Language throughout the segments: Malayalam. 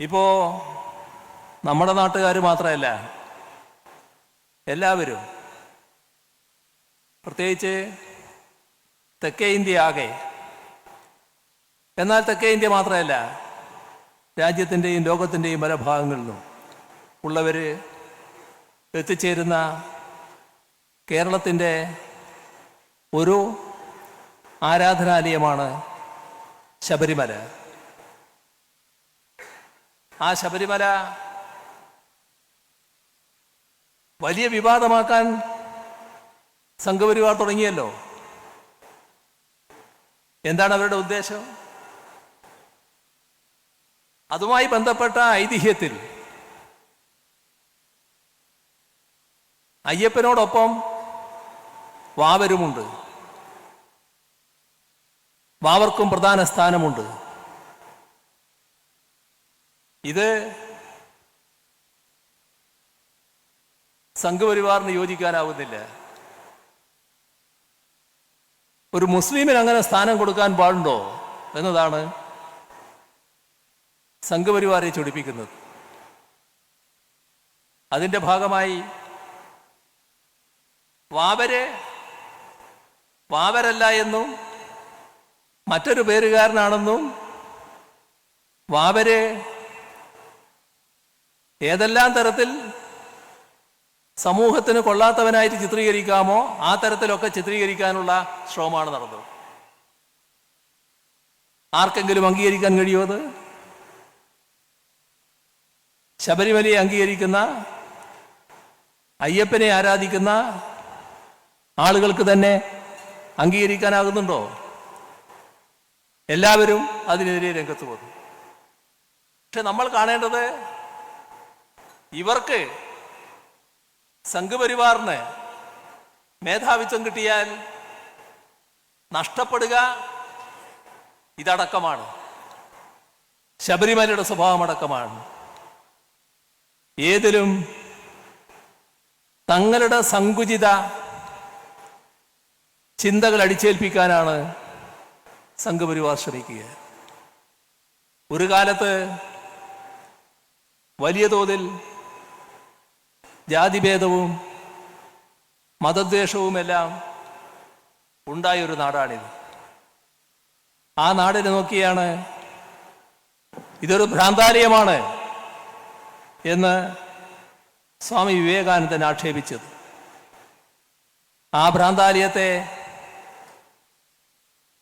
ഇപ്പോ നമ്മുടെ നാട്ടുകാർ മാത്രമല്ല എല്ലാവരും പ്രത്യേകിച്ച് തെക്കേ ഇന്ത്യ ആകെ. എന്നാൽ തെക്കേ ഇന്ത്യ മാത്രമല്ല രാജ്യത്തിന്റെയും ലോകത്തിന്റെയും പല ഭാഗങ്ങളിലും ഉള്ളവർ എത്തിച്ചേരുന്ന കേരളത്തിന്റെ ഒരു ആരാധനാലയമാണ് ശബരിമല. ആ ശബരിമല വലിയ വിവാദമാക്കാൻ സംഘപരിവാർ തുടങ്ങിയല്ലോ. എന്താണ് അവരുടെ ഉദ്ദേശം? അതുമായി ബന്ധപ്പെട്ട ഐതിഹ്യത്തിൽ അയ്യപ്പനോടൊപ്പം വാവരുമുണ്ട്. വാവർക്കും പ്രധാന സ്ഥാനമുണ്ട്. ഇത് സംഘപരിവാറിന് യോജിക്കാനാവുന്നില്ല ഒരു മുസ്ലിമിന് അങ്ങനെ സ്ഥാനം കൊടുക്കാൻ പാടുണ്ടോ എന്നതാണ് സംഘപരിവാരെ ചൊടിപ്പിക്കുന്നത്. അതിന്റെ ഭാഗമായി വാവര് വാവരല്ല എന്നും മറ്റൊരു പേരുകാരനാണെന്നും വാവര് ഏതെല്ലാം തരത്തിൽ സമൂഹത്തിന് കൊള്ളാത്തവനായിട്ട് ചിത്രീകരിക്കാമോ ആ തരത്തിലൊക്കെ ചിത്രീകരിക്കാനുള്ള ശ്രമമാണ് നടന്നത്. ആർക്കെങ്കിലും അംഗീകരിക്കാൻ കഴിയുമോ അത്? ശബരിമലയെ അംഗീകരിക്കുന്ന അയ്യപ്പനെ ആരാധിക്കുന്ന ആളുകൾക്ക് തന്നെ അംഗീകരിക്കാനാകുന്നുണ്ടോ? എല്ലാവരും അതിനെതിരെ രംഗത്ത് പോകുന്നു. പക്ഷെ നമ്മൾ കാണേണ്ടത് ഇവർക്ക് സംഘപരിവാറിന് മേധാവിത്വം കിട്ടിയാൽ നഷ്ടപ്പെടുക ഇതടക്കമാണ്. ശബരിമലയുടെ സ്വഭാവമടക്കമാണ് ഏതിലും തങ്ങളുടെ സങ്കുചിത ചിന്തകൾ അടിച്ചേൽപ്പിക്കാനാണ് സംഘപരിവാർ ശ്രമിക്കുക. ഒരു കാലത്ത് വലിയ തോതിൽ ജാതിഭേദവും മതദ്വേഷവുമെല്ലാം ഉണ്ടായ ഒരു നാടാണിത്. ആ നാടിനെ നോക്കിയാണ് ഇതൊരു ഭ്രാന്താലയമാണ് എന്ന് സ്വാമി വിവേകാനന്ദൻ ആക്ഷേപിച്ചത്. ആ ഭ്രാന്താലയത്തെ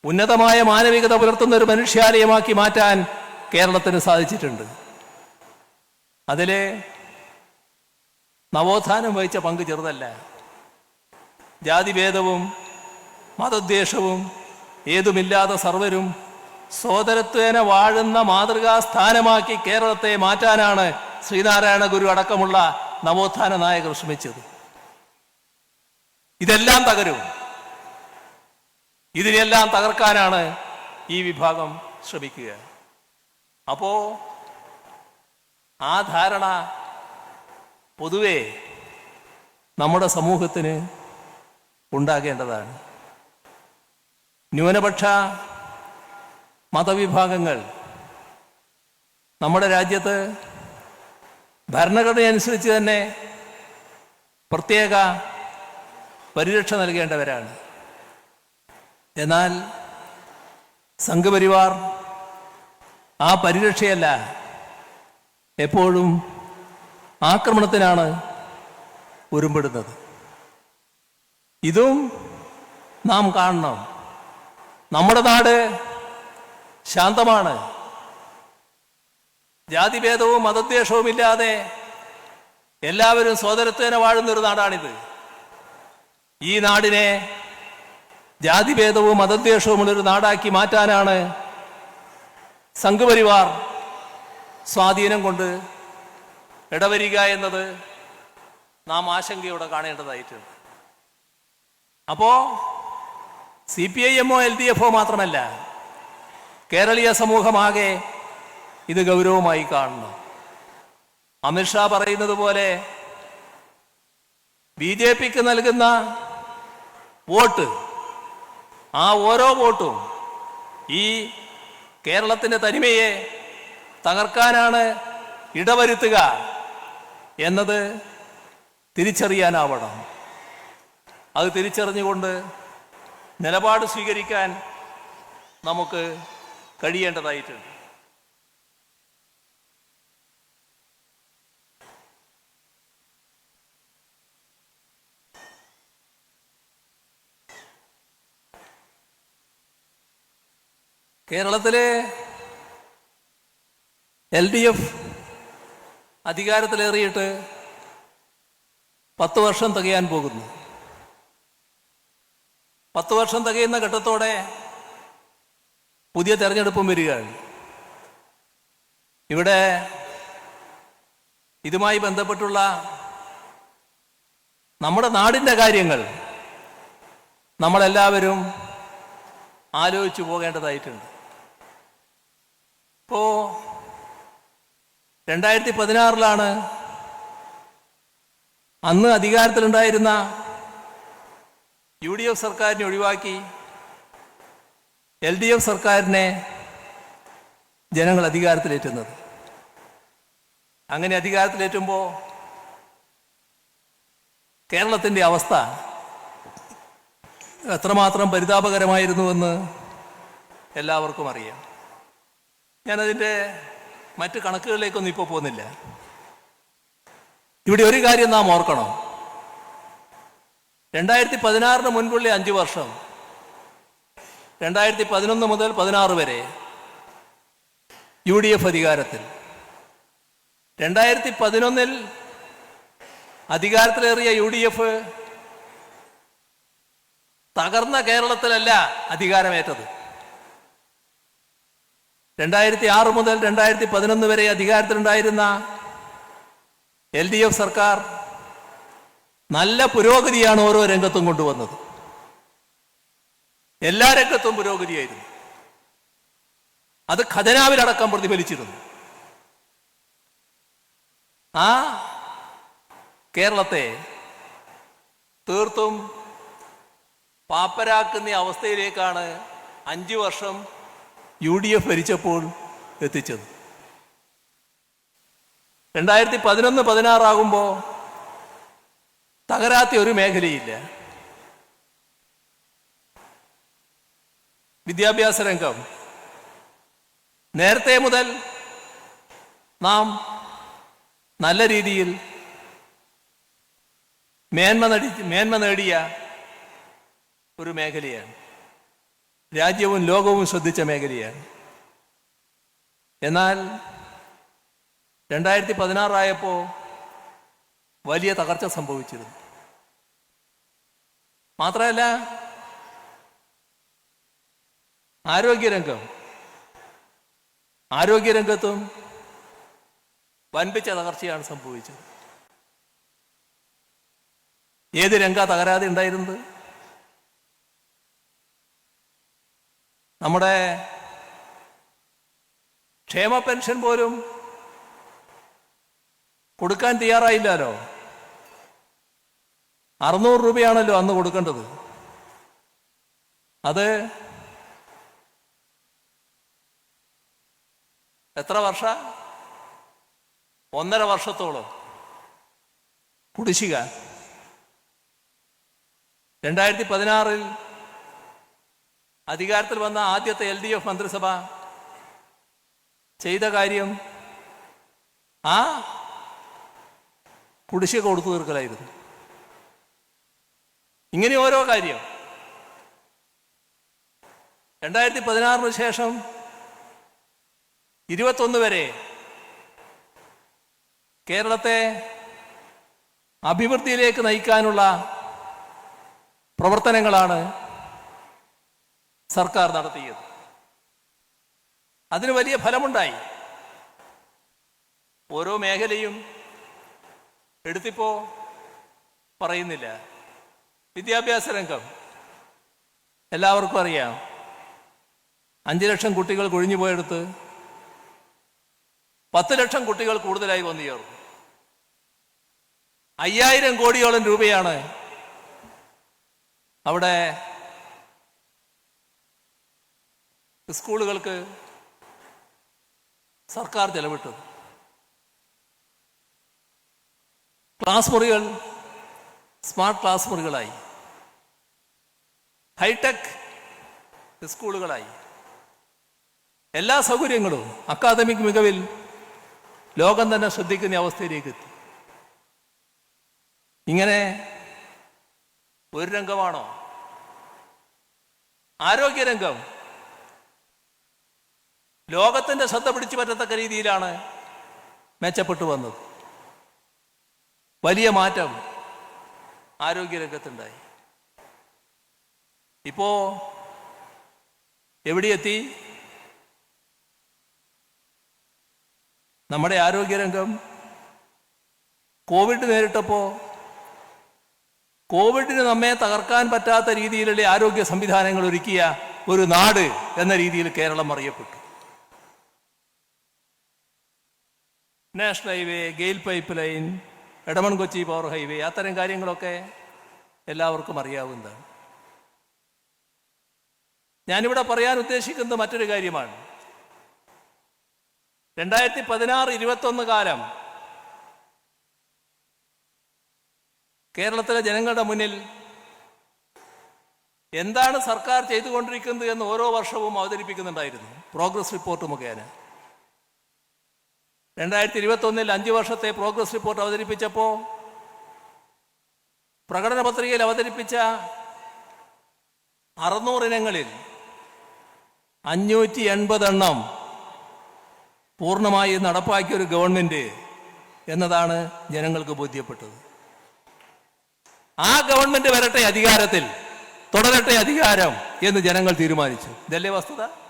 ഉന്നതമായ മാനവികത പുലർത്തുന്ന ഒരു മനുഷ്യാലയമാക്കി മാറ്റാൻ കേരളത്തിന് സാധിച്ചിട്ടുണ്ട്. അതിലെ നവോത്ഥാനം വഹിച്ച പങ്ക് ചെറുതല്ല. ജാതിഭേദവും മതദ്വേഷവും ഏതുമില്ലാതെ സർവരും സോദരത്വേന വാഴുന്ന മാതൃകാ സ്ഥാനമാക്കി കേരളത്തെ മാറ്റാനാണ് ശ്രീനാരായണ ഗുരു അടക്കമുള്ള നവോത്ഥാന നായകർ ശ്രമിച്ചത്. ഇതെല്ലാം തകരും. ഇതിനെല്ലാം തകർക്കാനാണ് ഈ വിഭാഗം ശ്രമിക്കുക. അപ്പോ ആ ധാരണ പൊതുവെ നമ്മുടെ സമൂഹത്തിന് ഉണ്ടാകേണ്ടതാണ്. ന്യൂനപക്ഷ മതവിഭാഗങ്ങൾ നമ്മുടെ രാജ്യത്ത് ഭരണഘടന അനുസരിച്ച് തന്നെ പ്രത്യേക പരിരക്ഷ നൽകേണ്ടവരാണ്. എന്നാൽ സംഘപരിവാർ ആ പരിരക്ഷയല്ല എപ്പോഴും ആക്രമണത്തിനാണ് ഒരുമ്പെടുന്നത്. ഇതും നാം കാണണം. നമ്മുടെ നാട് ശാന്തമാണ്. ജാതിഭേദവും മതദ്വേഷവും ഇല്ലാതെ എല്ലാവരും സോദരത്വേന വാഴുന്നൊരു നാടാണിത്. ഈ നാടിനെ ജാതിഭേദവും മതദ്വേഷവുമുള്ളൊരു നാടാക്കി മാറ്റാനാണ് സംഘപരിവാർ സ്വാധീനം കൊണ്ട് ഇടവരിക എന്നത് നാം ആശങ്കയോടെ കാണേണ്ടതായിട്ടുണ്ട്. അപ്പോ സി പി ഐ എമ്മോ എൽ ഡി എഫോ മാത്രമല്ല കേരളീയ സമൂഹമാകെ ഇത് ഗൗരവമായി കാണണം. അമിത്ഷാ പറയുന്നത് പോലെ ബി ജെ പിക്ക് നൽകുന്ന വോട്ട് ആ ഓരോ വോട്ടും ഈ കേരളത്തിന്റെ തനിമയെ തകർക്കാനാണ് ഇടവരുത്തുക. എന്നത് തിരിച്ചറിയാനാവണം. അത് തിരിച്ചറിഞ്ഞുകൊണ്ട് നിലപാട് സ്വീകരിക്കാൻ നമുക്ക് കഴിയേണ്ടതായിട്ടുണ്ട്. കേരളത്തിലെ എൽ ഡി എഫ് അധികാരത്തിലേറിയിട്ട് പത്ത് വർഷം തികയാൻ പോകുന്നു. പത്ത് വർഷം തികയുന്ന ഘട്ടത്തോടെ പുതിയ തെരഞ്ഞെടുപ്പും വരികയാണ്. ഇവിടെ ഇതുമായി ബന്ധപ്പെട്ടുള്ള നമ്മുടെ നാടിന്റെ കാര്യങ്ങൾ നമ്മളെല്ലാവരും ആലോചിച്ചു പോകേണ്ടതായിട്ടുണ്ട്. ഇപ്പോ രണ്ടായിരത്തി പതിനാറിലാണ് അന്ന് അധികാരത്തിലുണ്ടായിരുന്ന യു ഡി എഫ് സർക്കാരിനെ ഒഴിവാക്കി എൽ ഡി എഫ് സർക്കാരിനെ ജനങ്ങൾ അധികാരത്തിലേറ്റുന്നത്. അങ്ങനെ അധികാരത്തിലേറ്റുമ്പോൾ കേരളത്തിന്റെ അവസ്ഥ എത്രമാത്രം പരിതാപകരമായിരുന്നുവെന്ന് എല്ലാവർക്കും അറിയാം. ഞാനതിന്റെ മറ്റ് കണക്കുകളിലേക്കൊന്നും ഇപ്പോൾ പോകുന്നില്ല. ഇവിടെ ഒരു കാര്യം നാം ഓർക്കണം. രണ്ടായിരത്തി പതിനാറിന് മുൻപുള്ള അഞ്ച് വർഷം രണ്ടായിരത്തി പതിനൊന്ന് മുതൽ പതിനാറ് വരെ യു ഡി എഫ് അധികാരത്തിൽ. രണ്ടായിരത്തി പതിനൊന്നിൽ അധികാരത്തിലേറിയ യു ഡി എഫ് തകർന്ന കേരളത്തിലല്ല അധികാരമേറ്റത്. രണ്ടായിരത്തി ആറ് മുതൽ രണ്ടായിരത്തി പതിനൊന്ന് വരെ അധികാരത്തിലുണ്ടായിരുന്ന എൽ ഡി എഫ് സർക്കാർ നല്ല പുരോഗതിയാണ് ഓരോ രംഗത്തും കൊണ്ടുവന്നത്. എല്ലാ രംഗത്തും പുരോഗതിയായിരുന്നു. അത് ഖജനാവിലടക്കം പ്രതിഫലിച്ചിരുന്നു. ആ കേരളത്തെ തീർത്തും പാപ്പരാക്കുന്ന അവസ്ഥയിലേക്കാണ് അഞ്ചു വർഷം യു ഡി എഫ് ഭരിച്ചപ്പോൾ എത്തിച്ചത്. രണ്ടായിരത്തി പതിനൊന്ന് പതിനാറാകുമ്പോൾ തകരാത്ത ഒരു മേഖലയില്ല. വിദ്യാഭ്യാസ രംഗം. നേരത്തെ മുതൽ നാം നല്ല രീതിയിൽ മേന്മ നേടി മേന്മ നേടിയ ഒരു മേഖലയാണ്. രാജ്യവും ലോകവും ശ്രദ്ധിച്ച മേഖലയാണ്. എന്നാൽ രണ്ടായിരത്തി പതിനാറായപ്പോൾ വലിയ തകർച്ച സംഭവിച്ചിരുന്നു. മാത്രമല്ല ആരോഗ്യരംഗം ആരോഗ്യരംഗത്തും വൻപിച്ച തകർച്ചയാണ് സംഭവിച്ചത്. ഏത് രംഗ തകരാതെ ഉണ്ടായിരുന്നത്? നമ്മുടെ ക്ഷേമ പെൻഷൻ പോലും കൊടുക്കാൻ തയ്യാറായില്ലല്ലോ അറുന്നൂറ് രൂപയാണല്ലോ അന്ന് കൊടുക്കേണ്ടത്. അത് എത്ര വർഷ? ഒന്നര വർഷത്തോളം. കുടിശ്ശിക. രണ്ടായിരത്തി പതിനാറിൽ അധികാരത്തിൽ വന്ന ആദ്യത്തെ എൽ ഡി എഫ് മന്ത്രിസഭ? ചെയ്ത കാര്യം? ആ? കുടിശ്ശിക കൊടുത്തു തീർക്കലായിരുന്നു. ഇങ്ങനെ ഓരോ കാര്യം. രണ്ടായിരത്തി പതിനാറിന് ശേഷം ഇരുപത്തൊന്ന് വരെ കേരളത്തെ അഭിവൃദ്ധിയിലേക്ക് നയിക്കാനുള്ള പ്രവർത്തനങ്ങളാണ് സർക്കാർ നടത്തിയത്. അതിന് വലിയ ഫലമുണ്ടായി. ഓരോ മേഖലയും എടുത്തിപ്പോ പറയുന്നില്ല. വിദ്യാഭ്യാസ രംഗം. എല്ലാവർക്കും അറിയാം. അഞ്ച് ലക്ഷം കുട്ടികൾ കൊഴിഞ്ഞു പോയെടുത്ത് പത്ത് ലക്ഷം കുട്ടികൾ കൂടുതലായി വന്നു ചേർന്നു. അയ്യായിരം കോടിയോളം രൂപയാണ് അവിടെ സ്കൂളുകൾക്ക് സർക്കാർ ചെലവിട്ടത്. ക്ലാസ് മുറികൾ സ്മാർട്ട് ക്ലാസ് മുറികളായി. ഹൈടെക് സ്കൂളുകളായി. എല്ലാ സൗകര്യങ്ങളും അക്കാദമിക് മികവിൽ ലോകം തന്നെ ശ്രദ്ധിക്കുന്ന അവസ്ഥയിലേക്ക് എത്തി. ഇങ്ങനെ ഒരു രംഗമാണോ? ആരോഗ്യരംഗം ലോകത്തിന്റെ ശ്രദ്ധ പിടിച്ചു പറ്റത്തക്ക രീതിയിലാണ് മെച്ചപ്പെട്ടു വന്നത്. വലിയ മാറ്റം ആരോഗ്യരംഗത്തുണ്ടായി. ഇപ്പോ എവിടെയെത്തി? നമ്മുടെ ആരോഗ്യരംഗം കോവിഡ് നേരിട്ടപ്പോൾ കോവിഡിന് നമ്മെ തകർക്കാൻ പറ്റാത്ത രീതിയിലുള്ള ആരോഗ്യ സംവിധാനങ്ങൾ ഒരുക്കിയ ഒരു നാട് എന്ന രീതിയിൽ കേരളം അറിയപ്പെട്ടു. National highway GAIL pipeline Edamon Kochi power highway അത്തരം കാര്യങ്ങളൊക്കെ എല്ലാവർക്കും അറിയാവുന്നതാണ്. ഞാനിവിടെ പറയാൻ ഉദ്ദേശിക്കുന്നത് മറ്റൊരു കാര്യമാണ്. രണ്ടായിരത്തി പതിനാറ് ഇരുപത്തൊന്ന് കാലം കേരളത്തിലെ ജനങ്ങളുടെ മുന്നിൽ എന്താണ് സർക്കാർ ചെയ്തുകൊണ്ടിരിക്കുന്നത് എന്ന് ഓരോ വർഷവും അവതരിപ്പിക്കുന്നുണ്ടായിരുന്നു. പ്രോഗ്രസ് റിപ്പോർട്ട് മുഖേന. രണ്ടായിരത്തി ഇരുപത്തൊന്നിൽ അഞ്ച് വർഷത്തെ പ്രോഗ്രസ് റിപ്പോർട്ട് അവതരിപ്പിച്ചപ്പോൾ പ്രകടന പത്രികയിൽ അവതരിപ്പിച്ച അറുന്നൂറ് ഇനങ്ങളിൽ അഞ്ഞൂറ്റി എൺപതെണ്ണം പൂർണമായി നടപ്പാക്കിയ ഒരു ഗവൺമെന്റ് എന്നതാണ് ജനങ്ങൾക്ക് ബോധ്യപ്പെട്ടത്. ആ ഗവൺമെന്റ് വരട്ടെ അധികാരത്തിൽ തുടരട്ടെ അധികാരം എന്ന് ജനങ്ങൾ തീരുമാനിച്ചു. ഇതല്ലേ വസ്തുത?